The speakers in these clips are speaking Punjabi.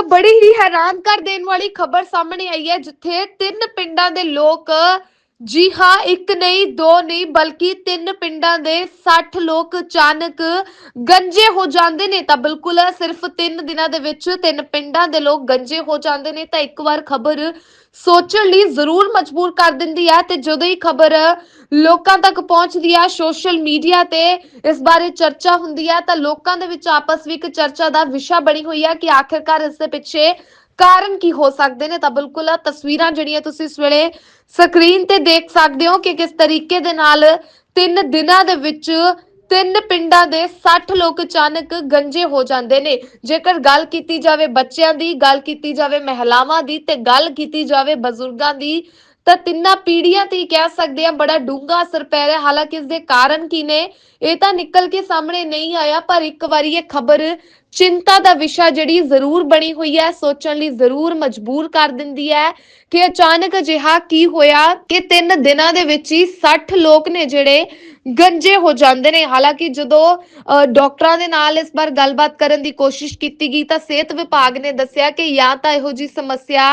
ਤਾਂ ਬੜੀ ਹੀ ਹੈਰਾਨ ਕਰ ਦੇਣ ਵਾਲੀ ਖਬਰ ਸਾਹਮਣੇ ਆਈ ਹੈ, ਜਿੱਥੇ ਤਿੰਨ ਪਿੰਡਾਂ ਦੇ ਲੋਕ ਜੀ ਹਾਂ, ਇੱਕ ਨਹੀਂ, ਦੋ ਨਹੀਂ, ਬਲਕਿ ਤਿੰਨ ਪਿੰਡਾਂ ਦੇ 60 ਲੋਕ ਅਚਾਨਕ ਗੰਜੇ ਹੋ ਜਾਂਦੇ ਨੇ। ਤਾਂ ਬਿਲਕੁਲ ਸਿਰਫ 3 ਦਿਨਾਂ ਦੇ ਵਿੱਚ ਤਿੰਨ ਪਿੰਡਾਂ ਦੇ ਲੋਕ ਗੰਜੇ ਹੋ ਜਾਂਦੇ ਨੇ। ਤਾਂ ਇੱਕ ਵਾਰ ਖਬਰ ਸੋਚਣ ਲਈ ਜ਼ਰੂਰ ਮਜਬੂਰ ਕਰ ਦਿੰਦੀ ਹੈ ਤੇ ਜਦੋਂ ਹੀ ਖਬਰ ਲੋਕਾਂ ਤੱਕ ਪਹੁੰਚਦੀ ਹੈ ਸੋਸ਼ਲ ਮੀਡੀਆ ਤੇ ਇਸ ਬਾਰੇ ਚਰਚਾ ਹੁੰਦੀ ਹੈ ਤਾਂ ਲੋਕਾਂ ਦੇ ਵਿੱਚ ਆਪਸ ਵਿੱਚ ਇੱਕ ਚਰਚਾ ਦਾ ਵਿਸ਼ਾ ਬਣੀ ਹੋਈ ਹੈ ਕਿ ਆਖਿਰਕਾਰ ਇਸ ਦੇ ਪਿੱਛੇ ਕਾਰਨ ਕੀ ਹੋ ਸਕਦੇ ਨੇ? ਤਾਂ ਬਿਲਕੁਲ ਆਹ ਤਸਵੀਰਾਂ ਜਿਹੜੀਆਂ ਤੁਸੀਂ ਇਸ ਵੇਲੇ ਸਕਰੀਨ ਤੇ ਦੇਖ ਸਕਦੇ ਹੋ ਕਿ ਕਿਸ ਤਰੀਕੇ ਦੇ ਨਾਲ ਤਿੰਨ ਦਿਨਾਂ ਦੇ ਵਿੱਚ ਤਿੰਨ ਪਿੰਡਾਂ ਦੇ 60 ਲੋਕ ਅਚਾਨਕ ਗੰਜੇ ਹੋ ਜਾਂਦੇ ਨੇ। ਜੇਕਰ ਗੱਲ ਕੀਤੀ ਜਾਵੇ ਬੱਚਿਆਂ ਦੀ, ਗੱਲ ਕੀਤੀ ਜਾਵੇ ਮਹਿਲਾਵਾਂ ਦੀ ਤੇ ਗੱਲ ਕੀਤੀ ਜਾਵੇ ਬਜ਼ੁਰਗਾਂ ਦੀ ਤਾਂ ਤਿੰਨਾਂ ਪੀੜ੍ਹੀਆਂ ਤੇ ਕਹਿ ਸਕਦੇ ਆ ਬੜਾ ਡੂੰਘਾ ਅਸਰ ਪੈ ਰਿਹਾ। ਹਾਲਾਂਕਿ ਇਸ ਦੇ ਕਾਰਨ ਕੀ ਨੇ? ਇਹ ਤਾਂ ਨਿਕਲ ਕੇ ਸਾਹਮਣੇ ਨਹੀਂ ਆਇਆ ਪਰ ਇੱਕ ਵਾਰੀ ਇਹ ਖਬਰ ਚਿੰਤਾ ਦਾ ਵਿਸ਼ਾ ਜਿਹੜੀ ਜ਼ਰੂਰ ਬਣੀ ਹੋਈ ਹੈ ਸੋਚਣ ਲਈ ਜ਼ਰੂਰ ਮਜਬੂਰ ਕਰ ਦਿੰਦੀ ਹੈ ਕਿ ਅਚਾਨਕ ਅਜਿਹਾ ਕੀ ਹੋਇਆ ਕਿ ਤਿੰਨ ਦਿਨਾਂ ਦੇ ਵਿੱਚ ਹੀ 60 ਲੋਕ ਨੇ ਜਿਹੜੇ ਗੰਜੇ ਹੋ ਜਾਂਦੇ ਨੇ। ਹਾਲਾਂਕਿ ਜਦੋਂ ਅ, ਡਾਕਟਰਾਂ ਦੇ ਨਾਲ ਇਸ ਬਾਰ ਗੱਲਬਾਤ ਕਰਨ ਦੀ ਕੋਸ਼ਿਸ਼ ਕੀਤੀ ਗਈ ਤਾਂ ਸਿਹਤ ਵਿਭਾਗ ਨੇ ਦੱਸਿਆ ਕਿ ਜਾਂ ਤਾਂ ਇਹੋ ਜੀ ਸਮੱਸਿਆ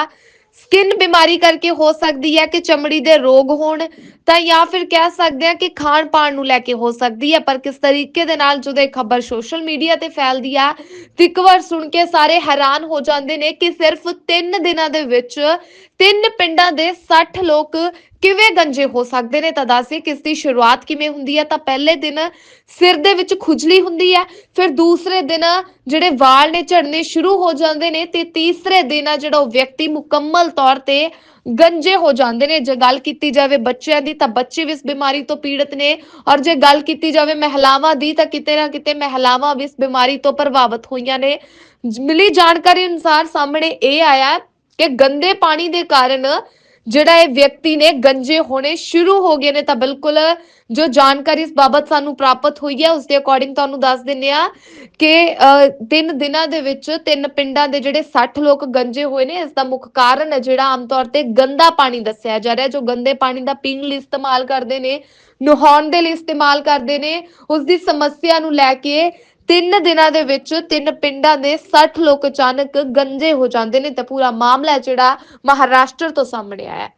ਸਕਿਨ ਬਿਮਾਰੀ ਕਰਕੇ ਹੋ ਸਕਦੀ ਹੈ ਕਿ ਚਮੜੀ ਦੇ ਰੋਗ ਹੋਣ, ਤਾਂ ਜਾਂ ਫਿਰ ਕਹਿ ਸਕਦੇ ਆ ਕਿ ਖਾਣ ਪਾਣ ਨੂੰ ਲੈ ਕੇ ਹੋ ਸਕਦੀ ਹੈ, ਪਰ ਕਿਸ ਤਰੀਕੇ ਦੇ ਨਾਲ ਜਦੋਂ ਇਹ ਖਬਰ ਸੋਸ਼ਲ ਮੀਡੀਆ ਤੇ ਫੈਲਦੀ ਆ, ਤੇ ਇੱਕ ਵਾਰ ਸੁਣ ਕੇ ਸਾਰੇ ਹੈਰਾਨ ਹੋ ਜਾਂਦੇ ਨੇ ਕਿ ਸਿਰਫ 3 ਦਿਨਾਂ ਦੇ ਵਿੱਚ ਤਿੰਨ ਪਿੰਡਾਂ ਦੇ 60 ਲੋਕ ਕਿਵੇਂ ਗੰਜੇ ਹੋ ਸਕਦੇ ਨੇ? ਤਾਂ ਦੱਸੇ ਕਿਸ ਦੀ ਸ਼ੁਰੂਆਤ ਕਿਵੇਂ ਹੁੰਦੀ ਹੈ? ਤਾਂ ਪਹਿਲੇ ਦਿਨ ਸਿਰ ਦੇ ਵਿੱਚ ਖੁਜਲੀ ਹੁੰਦੀ ਹੈ, ਫਿਰ ਦੂਸਰੇ ਦਿਨ ਜਿਹੜੇ ਵਾਲ ਨੇ ਝੜਨੇ ਸ਼ੁਰੂ ਹੋ ਜਾਂਦੇ ਨੇ ਤੇ ਤੀਸਰੇ ਦਿਨ ਆ ਜਿਹੜਾ ਉਹ ਵਿਅਕਤੀ ਮੁਕੰਮਲ ਤੌਰ ਤੇ ਗੰਜੇ ਹੋ ਜਾਂਦੇ ਨੇ। ਜੇ ਗੱਲ ਕੀਤੀ ਜਾਵੇ ਬੱਚਿਆਂ ਦੀ, ਤਾਂ ਬੱਚੇ ਵੀ ਇਸ ਬਿਮਾਰੀ ਤੋਂ ਪੀੜਤ ਨੇ ਔਰ ਜੇ ਗੱਲ ਕੀਤੀ ਜਾਵੇ ਮਹਿਲਾਵਾਂ ਦੀ, ਤਾਂ ਕਿਤੇ ਨਾ ਕਿਤੇ ਮਹਿਲਾਵਾਂ ਵੀ ਇਸ ਬਿਮਾਰੀ ਤੋਂ ਪ੍ਰਭਾਵਿਤ ਹੋਈਆਂ ਨੇ। ਮਿਲੀ ਜਾਣਕਾਰੀ ਅਨੁਸਾਰ ਸਾਹਮਣੇ ਇਹ ਆਇਆ ਕਿ ਗੰਦੇ ਪਾਣੀ ਦੇ ਕਾਰਨ ਜਿਹੜਾ ਇਹ ਵਿਅਕਤੀ ਨੇ ਗੰਜੇ ਹੋਣੇ ਸ਼ੁਰੂ ਹੋ ਗਏ ਨੇ ਤਾਂ ਬਿਲਕੁਲ ਜੋ ਜਾਣਕਾਰੀ ਇਸ ਬਾਬਤ ਸਾਨੂੰ ਪ੍ਰਾਪਤ ਹੋਈ ਹੈ ਉਸ ਦੇ ਅਕੋਰਡਿੰਗ ਤੁਹਾਨੂੰ ਦੱਸ ਦਿੰਨੇ ਆ ਕਿ ਅ, ਤਿੰਨ ਦਿਨਾਂ ਦੇ ਵਿੱਚ ਤਿੰਨ ਪਿੰਡਾਂ ਦੇ ਜਿਹੜੇ 60 ਲੋਕ ਗੰਜੇ ਹੋਏ ਨੇ ਇਸ ਦਾ ਮੁੱਖ ਕਾਰਨ ਹੈ ਜਿਹੜਾ ਆਮ ਤੌਰ ਤੇ ਗੰਦਾ ਪਾਣੀ ਦੱਸਿਆ ਜਾ ਰਿਹਾ ਜੋ ਗੰਦੇ ਪਾਣੀ ਦਾ ਪੀਣ ਲਈ ਇਸਤੇਮਾਲ ਕਰਦੇ ਨੇ ਨਹਾਉਣ ਦੇ ਲਈ ਇਸਤੇਮਾਲ ਕਰਦੇ ਨੇ ਉਸ ਦੀ ਸਮੱਸਿਆ ਨੂੰ ਲੈ ਕੇ ਤਿੰਨ ਦਿਨਾਂ ਦੇ ਵਿੱਚ ਤਿੰਨ ਪਿੰਡਾਂ ਦੇ 60 ਲੋਕ ਅਚਾਨਕ ਗੰਜੇ ਹੋ ਜਾਂਦੇ ਨੇ ਤਾਂ ਪੂਰਾ ਮਾਮਲਾ ਜਿਹੜਾ ਮਹਾਰਾਸ਼ਟਰ ਤੋਂ ਸਾਹਮਣੇ ਆਇਆ